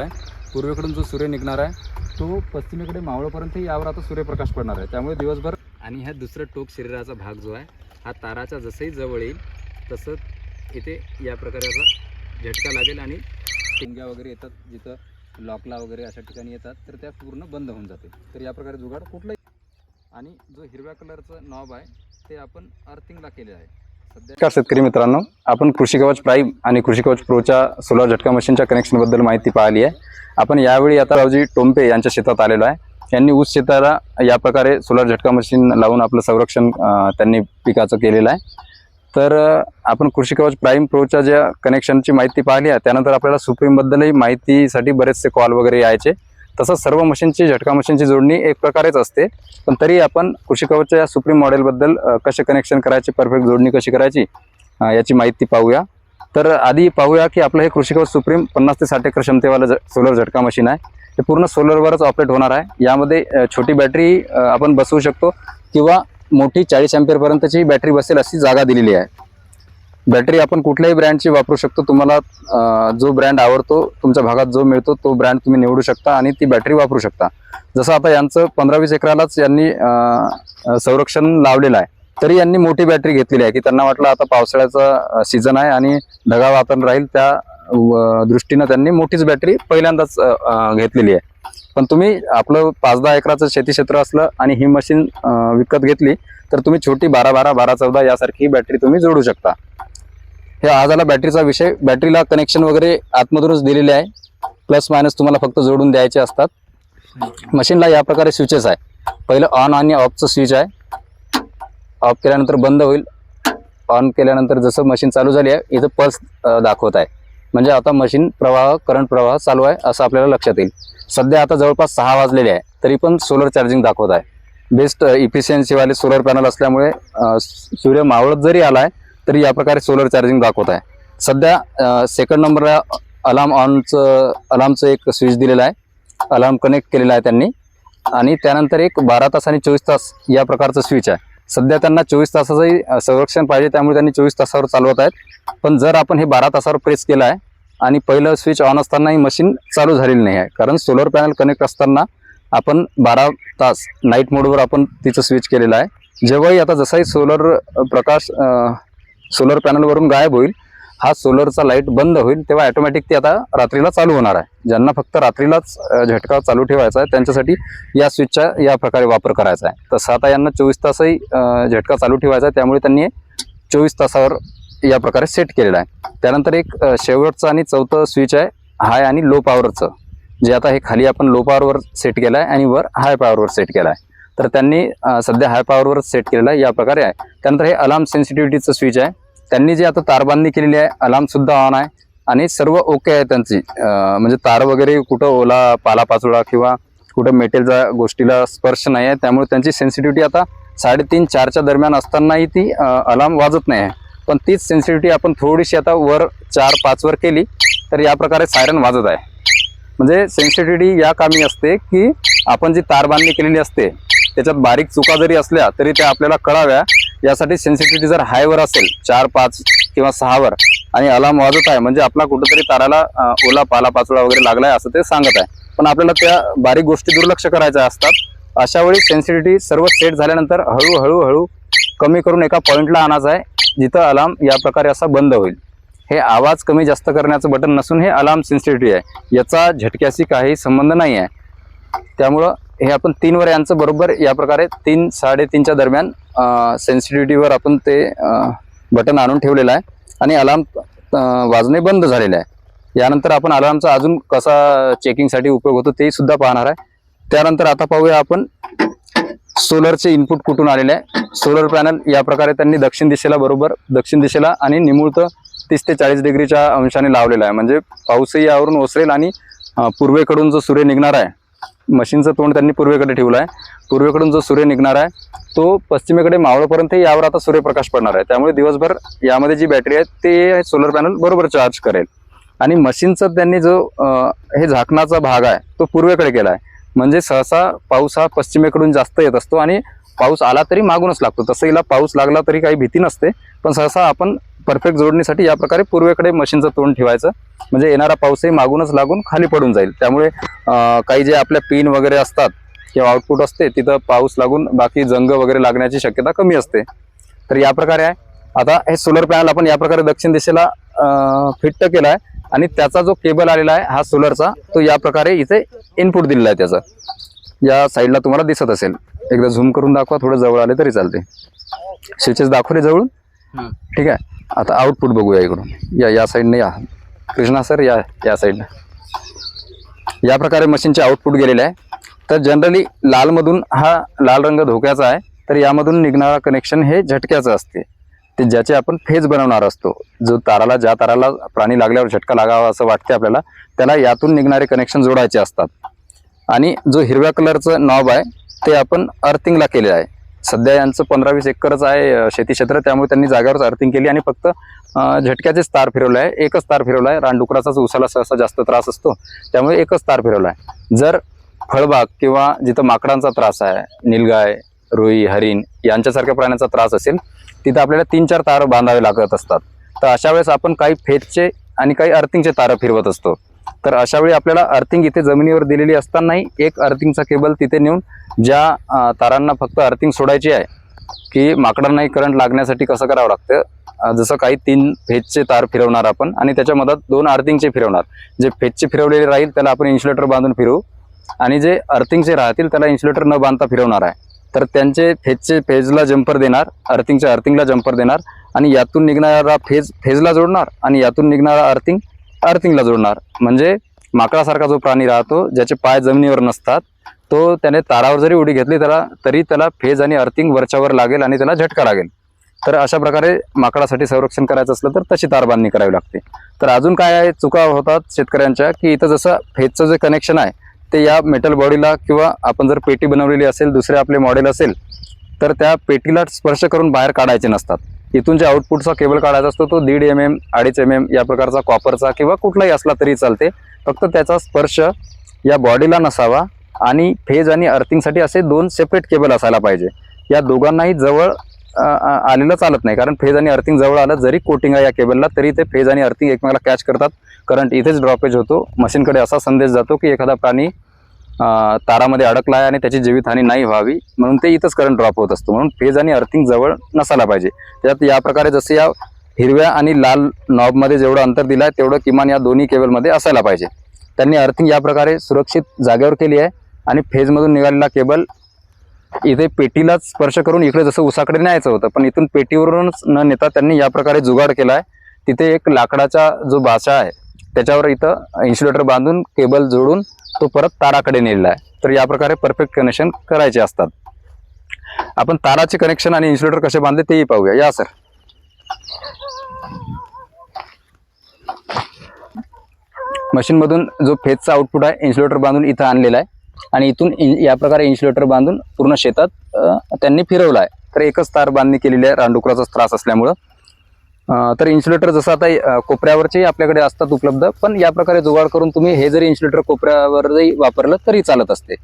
संपला आहे पूर्वेकडून जो सूर्य निघणार आहे तो पश्चिमेकडे मावळपर्यंत यावर आता सूर्यप्रकाश पडणार आहे. त्यामुळे दिवसभर आणि ह्या दुसरं टोक शरीराचा भाग जो आहे हा ताराच्या जसंही जवळ येईल तसं इथे या प्रकारे असा झटका लागेल आणि टिंग्या वगैरे येतात जिथं लॉकला वगैरे अशा ठिकाणी येतात तर त्या पूर्ण बंद होऊन जाते तर या प्रकारे जुगाड कुठलाही आणि जो हिरव्या कलरचं नॉब आहे ते आपण अर्थिंगला केले आहे. नमस्कार शेतकरी मित्रांनो आपण कृषी कवच प्राईम आणि कृषी कवच प्रोच्या सोलर झटका मशीनच्या कनेक्शनबद्दल माहिती पाहिली आहे. आपण यावेळी आता रावजी टोंपे यांच्या शेतात आलेलो आहे. यांनी ऊस शेताला या प्रकारे सोलर झटका मशीन लावून आपलं संरक्षण त्यांनी पिकाचं केलेलं आहे. तर आपण कृषी कवच प्राईम प्रोच्या ज्या कनेक्शनची माहिती पाहिली आहे त्यानंतर आपल्याला सुप्रीमबद्दलही माहितीसाठी बरेचसे कॉल वगैरे यायचे. तसंच सर्व मशीनची झटका मशीनची जोडणी एक प्रकारेच असते. पण तरी आपण कृषी कवचच्या या सुप्रीम मॉडेलबद्दल कसे कनेक्शन करायचे परफेक्ट जोडणी कशी करायची याची माहिती पाहूया. तर आधी पाहूया की आपलं हे कृषी कवच सुप्रीम पन्नास ते साठ एकर क्षमतेवालं ज सोलर झटका मशीन आहे. ते पूर्ण सोलरवरच ऑपरेट होणार आहे. यामध्ये छोटी बॅटरी आपण बसवू शकतो किंवा मोठी चाळीस पर्यंतची बॅटरी बसेल अशी जागा दिलेली आहे. बॅटरी आपण कुठल्याही ब्रँडची वापरू शकतो. तुम्हाला जो ब्रँड आवडतो तुमच्या भागात जो मिळतो तो ब्रँड तुम्ही निवडू शकता आणि ती बॅटरी वापरू शकता. जसं आता यांचं पंधरा वीस एकरालाच यांनी संरक्षण लावलेलं आहे. तरी यांनी मोठी बॅटरी घेतलेली आहे की त्यांना वाटलं आता पावसाळ्याचा सीझन आहे आणि ढगाळ वातावरण राहील त्या दृष्टीनं त्यांनी मोठीच बॅटरी पहिल्यांदाच घेतलेली आहे. पण तुम्ही आपलं पाच दहा एकराचं शेती क्षेत्र असलं आणि ही मशीन विकत घेतली तर तुम्ही छोटी बारा बारा बारा चौदा यासारखी बॅटरी तुम्ही जोडू शकता. हे आज आला बॅटरीचा विषय बॅटरीला कनेक्शन वगैरे आतमधूनच दिलेले आहे. प्लस मायनस तुम्हाला फक्त जोडून द्यायचे असतात. मशीनला या प्रकारे स्विचेस आहे. पहिलं ऑन आणि ऑफचं स्विच आहे. ऑफ केल्यानंतर बंद होईल. ऑन केल्यानंतर जसं मशीन चालू झाली आहे इथं पल्स दाखवत आहे. म्हणजे आता मशीन प्रवाह करंट प्रवाह चालू आहे असं आपल्याला लक्षात येईल. सध्या आता जवळपास सहा वाजलेले आहे तरी पण सोलर चार्जिंग दाखवत आहे. बेस्ट इफिशियन्सीवाले सोलर पॅनल असल्यामुळे सूर्य मावळत जरी आला आहे तरी या प्रकारे सोलर चार्जिंग दाखवत आहे. सध्या सेकंड नंबरला अलार्म ऑनचं अलार्मचं एक स्विच दिलेलं आहे. अलार्म कनेक्ट केलेला आहे त्यांनी. आणि त्यानंतर एक बारा तास आणि चोवीस तास या प्रकारचं स्विच आहे. सध्या त्यांना चोवीस तासाचंही संरक्षण पाहिजे त्यामुळे त्यांनी चोवीस तासावर चालवत आहेत. पण जर आपण हे बारा तासावर प्रेस केलं आहे आणि पहिलं स्विच ऑन असतानाही मशीन चालू झालेली नाही आहे. कारण सोलर पॅनल कनेक्ट असताना आपण बारा तास नाईट मोडवर आपण तिचं स्विच केलेलं आहे. जेव्हाही आता जसाही सोलर प्रकाश सोलर पॅनलवरून गायब होईल. हा सोलरचा लाइट बंद होईल तेव्हा ऑटोमॅटिक ती आता रात्रीला चालू होणार आहे. ज्यांना फक्त रात्रीलाच झटका चालू ठेवायचा आहे त्यांच्यासाठी या स्विचचा या प्रकारे वापर करायचा आहे. तसं आता यांना चोवीस तासही झटका चालू ठेवायचा आहे त्यामुळे त्यांनी चोवीस तासावर या प्रकारे सेट केलेला आहे. त्यानंतर एक शेवटचं आणि चौथं स्विच आहे हाय आणि लो पॉवरचं. जे आता हे खाली आपण लो पॉवरवर सेट केलं आहे आणि वर हाय पॉवरवर सेट केलं आहे तर त्यांनी सध्या हाय पॉवरवर सेट केलेलं आहे या प्रकारे आहे. त्यानंतर हे अलार्म सेन्सिटिव्हिटीचं स्विच आहे. त्यांनी जे आता तारबांधणी केलेली आहे अलार्मसुद्धा ऑन आहे. आणि सर्व ओके आहे त्यांची. म्हणजे तार वगैरे कुठं ओला पालापाचोळा किंवा कुठं मेटेलच्या गोष्टीला स्पर्श नाही आहे. त्यामुळे त्यांची सेन्सिटिव्हिटी आता साडेतीन चारच्या दरम्यान असतानाही ती अलार्म वाजत नाही आहे. पण तीच सेन्सिटिव्हिटी आपण थोडीशी आता वर चार पाचवर केली तर या प्रकारे सायरन वाजत आहे. म्हणजे सेन्सिटिव्हिटी या कामी असते की आपण जी तार बांधणी केलेली असते त्याच्यात बारीक चुका जरी असल्या तरी त्या आपल्याला कळाव्या. यासाठी सेन्सिटिव्हिटी जर हायवर असेल चार पाच किंवा सहावर आणि अलार्म वाजत आहे म्हणजे आपला कुठंतरी ताराला ओला पाला पाचोळा वगैरे लागलाय असं ते सांगत आहे. पण आपल्याला त्या बारीक गोष्टी दुर्लक्ष करायच्या असतात. अशा वेळी सेन्सिटिव्हिटी सर्व सेट झाल्यानंतर हळूहळू हळू कमी करून एका पॉईंटला आणायचा आहे जिथं अलार्म या प्रकारे असा बंद होईल. हे आवाज कमी जास्त करण्याचं बटन नसून हे अलार्म सेन्सिटिव्हिटी आहे. याचा झटक्याशी काही संबंध नाही आहे त्यामुळं हे आपण तीनवर यांचं बरोबर या प्रकारे तीन साडेतीनच्या दरम्यान सेन्सिटिव्हिटीवर आपण ते बटन आणून ठेवलेलं आहे. आणि अलार्म वाजणे बंद झालेलं आहे. यानंतर आपण अलार्मचा अजून कसा चेकिंगसाठी उपयोग होतो ते सुद्धा पाहणार आहे. त्यानंतर आता पाहूया आपण सोलरचे इनपुट कुठून आलेले आहे. सोलर पॅनल या प्रकारे त्यांनी दक्षिण दिशेला बरोबर दक्षिण दिशेला आणि निमुळतं तीस ते चाळीस डिग्रीच्या अंशाने लावलेला आहे. म्हणजे पाऊसही यावरून ओसरेल आणि पूर्वेकडून जो सूर्य निघणार आहे मशीनचं तोंड त्यांनी पूर्वेकडे ठेवलं आहे पूर्वेकडून जो सूर्य निघणार आहे तो पश्चिमेकडे मावळपर्यंत यावर आता सूर्यप्रकाश पडणार आहे. त्यामुळे दिवसभर यामध्ये जी बॅटरी आहे ते सोलर पॅनल बरोबर चार्ज करेल. आणि मशीनचं त्यांनी जो हे झाकणाचा भाग आहे तो पूर्वेकडे केला आहे म्हणजे सहसा पाऊस हा पश्चिमेकडून जास्त येत असतो आणि पाऊस आला तरी मागूनच लागतो. तसं हिला पाऊस लागला तरी काही भीती नसते पण सहसा आपण परफेक्ट जोडणीसाठी या प्रकारे पूर्वेकडे मशीनचं तोंड ठेवायचं. म्हणजे येणारा पाऊसही मागूनच लागून खाली पडून जाईल. त्यामुळे काही जे आपल्या पिन वगैरे असतात किंवा आउटपुट असते तिथं पाऊस लागून बाकी जंग वगैरे लागण्याची शक्यता कमी असते. तर या प्रकारे आहे. आता हे सोलर पॅनल आपण या प्रकारे दक्षिण दिशेला फिट केला आहे आणि त्याचा जो केबल आलेला आहे हा सोलरचा तो या प्रकारे इथे इनपुट दिलेला आहे त्याचं. या साईडला तुम्हाला दिसत असेल. एकदा झूम करून दाखवा थोडं जवळ आले तरी चालते. स्विचेस दाखवले जवळून. ठीक आहे. आता आउटपुट बघूया इकडून. या या साईडनं या. कृष्णा सर या या साईडनं या प्रकारे मशीनचे आउटपुट गेलेले आहे. तर जनरली लालमधून हा लाल रंग धोक्याचा आहे. तर यामधून निघणारा कनेक्शन हे झटक्याचं असते. ते ज्याचे आपण फेज बनवणार असतो. जो ताराला ज्या ताराला प्राणी लागल्यावर झटका लागावा असं वाटते आपल्याला त्याला यातून निघणारे कनेक्शन जोडायचे असतात. आणि जो हिरव्या कलरचं नॉब आहे ते आपण अर्थिंगला केले आहे. सध्या यांचं पंधरा वीस एकरच आहे शेती क्षेत्र. त्यामुळे त्यांनी जागेवरच अर्थिंग केली आणि फक्त झटक्याचेच तार फिरवलं आहे. एकच तार फिरवला आहे. रानडुकराचाच उसाला सहसा जास्त त्रास असतो. त्यामुळे एकच तार फिरवला आहे. जर फळबाग किंवा जिथं माकडांचा त्रास आहे निलगाय रुई हरिण यांच्यासारख्या प्राण्यांचा त्रास असेल तिथं आपल्याला तीन चार तार बांधावे लागत असतात. तर अशा वेळेस आपण काही फेजचे आणि काही अर्थिंगचे तारं फिरवत असतो. तर अशा वेळी आपल्याला अर्थिंग इथे जमिनीवर दिलेली असतानाही एक अर्थिंगचा केबल तिथे नेऊन ज्या तारांना फक्त अर्थिंग सोडायची आहे की माकडांनाही करंट लागण्यासाठी कसं करावं लागतं? जसं काही तीन फेजचे तार फिरवणार आपण आणि त्याच्या मधात दोन अर्थिंगचे फिरवणार. जे फेजचे फिरवलेले राहील त्याला आपण इन्सुलेटर बांधून फिरवू. आणि जे अर्थिंगचे राहतील त्याला इन्सुलेटर न बांधता फिरवणार आहे. तर त्यांचे फेजचे फेजला जंपर देणार अर्थिंगच्या अर्थिंगला जंपर देणार आणि यातून निघणारा फेज फेजला जोडणार आणि यातून निघणारा अर्थिंग अर्थिंगला जोडणार. म्हणजे माकडासारखा जो प्राणी राहतो ज्याचे पाय जमिनीवर नसतात तो त्याने तारावर जरी उडी घेतली त्याला तरी त्याला फेज आणि अर्थिंग वरच्यावर लागेल आणि त्याला झटका लागेल. तर अशा प्रकारे माकडासाठी संरक्षण करायचं असलं तर तशी तार बांधणी करावी लागते. तर अजून काय आहे? चुका होतात शेतकऱ्यांच्या की इथं जसं फेजचं जे कनेक्शन आहे ते या मेटल बॉडीला किंवा आपण जर पेटी बनवलेली असेल दुसरे आपले मॉडेल असेल तर त्या पेटीला स्पर्श करून बाहेर काढायचे नसतात. इथून जे आउटपुटचा केबल काढायचा असतो तो दीड एम एम अडीच एम एम या प्रकारचा कॉपरचा किंवा कुठलाही असला तरी चालते. फक्त त्याचा स्पर्श या बॉडीला नसावा आणि फेज आणि अर्थिंगसाठी असे दोन सेपरेट केबल असायला पाहिजे. या दोघांनाही जवळ आलेलं चालत नाही. कारण फेज आणि अर्थिंग जवळ आलं जरी कोटिंग आहे या केबलला तरी ते फेज आणि अर्थिंग एकमेकाला कॅच करतात. करंट इथेच ड्रॉपेज होतो. मशीनकडे असा संदेश जातो की एखादा प्राणी तारामध्ये अडकला आहे आणि त्याची जीवितहानी नाही व्हावी म्हणून ते इथंच करंट ड्रॉप होत असतो. म्हणून फेज आणि अर्थिंग जवळ नसायला पाहिजे. त्यात या प्रकारे जसे या हिरव्या आणि लाल नॉबमध्ये जेवढं अंतर दिलं आहे तेवढं किमान या दोन्ही केबलमध्ये असायला पाहिजे. त्यांनी अर्थिंग या प्रकारे सुरक्षित जागेवर केली आहे आणि फेजमधून निघालेला केबल इथे पेटीलाच स्पर्श करून इकडे जसं उसाकडे न्यायचं होतं पण इथून पेटीवरूनच न नेता त्यांनी या प्रकारे जुगाड केला आहे तिथे एक लाकडाचा जो बाचा आहे त्याच्यावर इथं इन्सुलेटर बांधून केबल जोडून तो परत ताराकडे नेलेला आहे. तर या प्रकारे परफेक्ट कनेक्शन करायचे असतात. आपण ताराचे कनेक्शन आणि इन्सुलेटर कसे बांधले तेही पाहूया. या सर मशीनमधून जो फेजचा आउटपुट आहे इन्सुलेटर बांधून इथं आणलेला आहे. आणि इथून या प्रकारे इन्सुलेटर बांधून पूर्ण शेतात त्यांनी फिरवला आहे. तर एकच तार बांधणी केलेली आहे. रानडुकराचा त्रास असल्यामुळं. तर इन्सुलेटर जसं आता कोपऱ्यावरचे आपल्याकडे असतात उपलब्ध पण या प्रकारे जुगाड करून तुम्ही हे जरी इन्सुलेटर कोपऱ्यावरही वापरलं तरी चालत असते.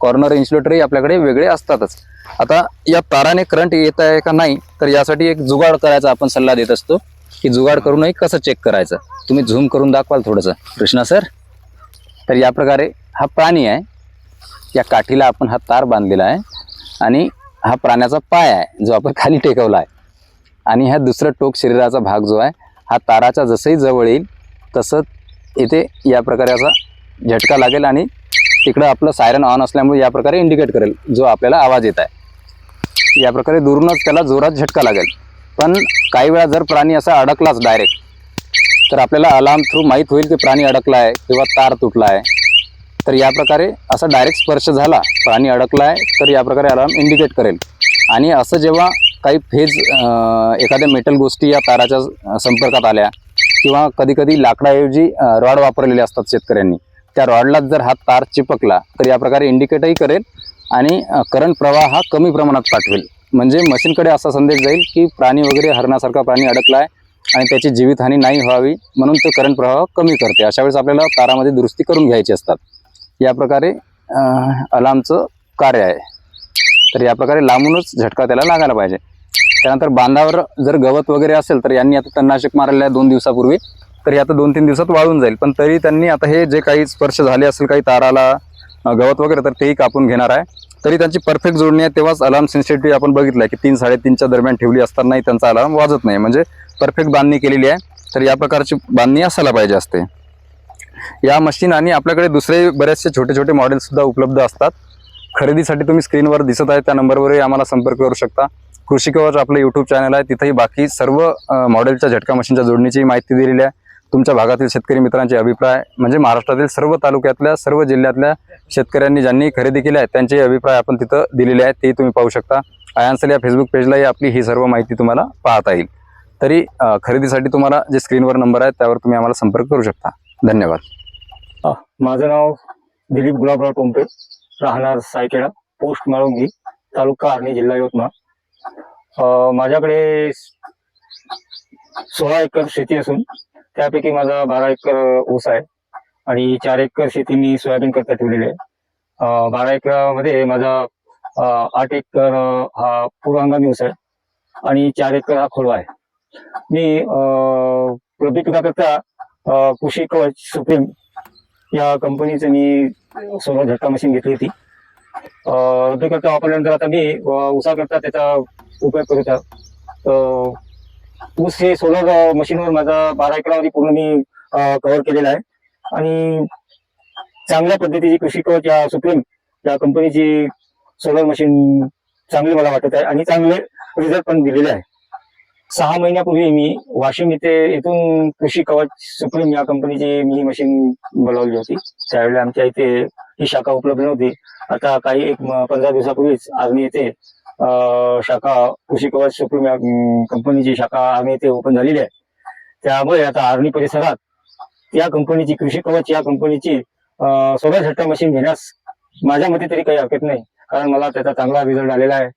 कॉर्नर इन्सुलेटरही आपल्याकडे वेगळे असतातच. आता या ताराने करंट येत आहे का नाही तर यासाठी एक जुगाड करायचा आपण सल्ला देत असतो की जुगाड करूनही कसं चेक करायचं. तुम्ही झूम करून दाखवाल थोडंसं. कृष्णा सर तर या प्रकारे हा प्राणी आहे. या काठीला आपण हा तार बांधलेला आहे. आणि हा प्राण्याचा पाय आहे जो आपण खाली टेकवला आहे. आणि ह्या दुसरा टोक शरीराचा भाग जो आहे हा ताराच्या जसंही जवळ येईल तसं इथे या प्रकारे असा झटका लागेल आणि तिकडं आपलं सायरन ऑन असल्यामुळे या प्रकारे इंडिकेट करेल जो आपल्याला आवाज येत आहे. या प्रकारे दुरूनच त्याला जोरात झटका लागेल. पण काही वेळा जर प्राणी असा अडकलाच डायरेक्ट तर आपल्याला अलार्म थ्रू माहीत होईल की प्राणी अडकला आहे किंवा तार तुटला आहे तर या प्रकारे असा डायरेक्ट स्पर्श झाला प्राणी अडकला आहे तर या प्रकारे अलार्म इंडिकेट करेल. आणि असं जेव्हा काही फेज एखाद्या मेटल गोष्टी या ताराच्या संपर्कात आल्या किंवा कधी कधी लाकडाऐवजी रॉड वापरलेले असतात शेतकऱ्यांनी. त्या रॉडलाच जर हा तार चिपकला तर या प्रकारे इंडिकेटही करेल आणि करंट प्रवाह हा कमी प्रमाणात पाठवेल. म्हणजे मशीनकडे असा संदेश जाईल की प्राणी वगैरे हरणासारखा प्राणी अडकला आहे आणि त्याची जीवितहानी नाही व्हावी म्हणून तो करंट प्रवाह कमी करते. अशा वेळेस आपल्याला तारामध्ये दुरुस्ती करून घ्यायची असतात. या प्रकारे अलार्मचं कार्य आहे. तर या प्रकारे लांबूनच झटका त्याला लागायला पाहिजे. त्यानंतर बांधावर जर गवत वगैरे असेल तर यांनी आता तणनाशक मारलेलं आहे दोन दिवसापूर्वी तर हे आता दोन तीन दिवसात वाळून जाईल. पण तरी त्यांनी आता हे जे काही स्पर्श झाले असेल काही ताराला गवत वगैरे तर तेही कापून घेणार आहे. तरी त्यांची परफेक्ट जोडणी आहे तेव्हाच अलार्म सेन्सिटिव्ह आपण बघितलं की तीन साडेतीनच्या दरम्यान ठेवली असतानाही त्यांचा अलार्म वाजत नाही. म्हणजे परफेक्ट बांधणी केलेली आहे. तर या प्रकारची बांधणी असायला पाहिजे असते. या मशीन आणि आपल्याकडे दुसरे बरेचसे छोटे छोटे मॉडेलसुद्धा उपलब्ध असतात. खरेदीसाठी तुम्ही स्क्रीनवर दिसत आहे त्या नंबरवरही आम्हाला संपर्क करू शकता. कृषी कवच आपलं यूट्यूब चॅनल आहे. तिथेही बाकी सर्व मॉडेलच्या झटका मशीनच्या जोडणीची माहिती दिलेली आहे. तुमच्या भागातील शेतकरी मित्रांचे अभिप्राय म्हणजे महाराष्ट्रातील सर्व तालुक्यातल्या सर्व जिल्ह्यातल्या शेतकऱ्यांनी ज्यांनी खरेदी केल्या आहेत त्यांचे अभिप्राय आपण तिथं दिलेले आहेत. तेही तुम्ही पाहू शकता. आयान्सल या फेसबुक पेजलाही आपली ही सर्व माहिती तुम्हाला पाहता येईल. तरी खरेदीसाठी तुम्हाला जे स्क्रीनवर नंबर आहे त्यावर तुम्ही आम्हाला संपर्क करू शकता. धन्यवाद. माझं नाव दिलीप गुलाबराव टोंपे राहणार सायकेडा पोस्ट माळुंगी तालुका आणि जिल्हा यवतमाळ. माझ्याकडे सोळा एकर शेती असून त्यापैकी माझा बारा एकर ऊस आहे आणि चार एकर शेती मी सोयाबीन करता ठेवलेली आहे. बारा एकरामध्ये माझा आठ एकर हा पूर्वांगामी ऊस आहे आणि चार एकर हा खोडवा आहे. मी अं, रब्बी पिकाकरता कृषी कवच सुप्रीम या कंपनीचं मी सोलर झटका मशीन घेतली होती. अं, करता वापरल्यानंतर आता मी उसा ऊसाकरता त्याचा उपयोग करत ऊस हे सोलर मशीनवर माझा बारा एकरामध्ये पूर्ण मी कव्हर केलेला आहे. आणि चांगल्या पद्धतीची कृषी कवच या सुप्रीम या कंपनीची सोलर मशीन चांगली मला वाटत आहे आणि चांगले रिझल्ट पण दिलेले आहे. सहा महिन्यापूर्वी मी वाशिम इथे इथून कृषी कवच सुप्रीम या कंपनीची मी ही मशीन बोलावली होती. त्यावेळेला आमच्या इथे ही शाखा उपलब्ध नव्हती. आता काही एक पंधरा दिवसापूर्वीच आर्मी येथे शाखा कृषी कवच कंपनीची शाखा आर्मी येथे ओपन झालेली आहे. त्यामुळे आता आर्मी परिसरात या कंपनीची कृषी कवच या कंपनीची सोलर झट्टा मशीन घेण्यास माझ्या मते तरी काही हरकत नाही. कारण मला त्याचा चांगला रिझल्ट आलेला आहे.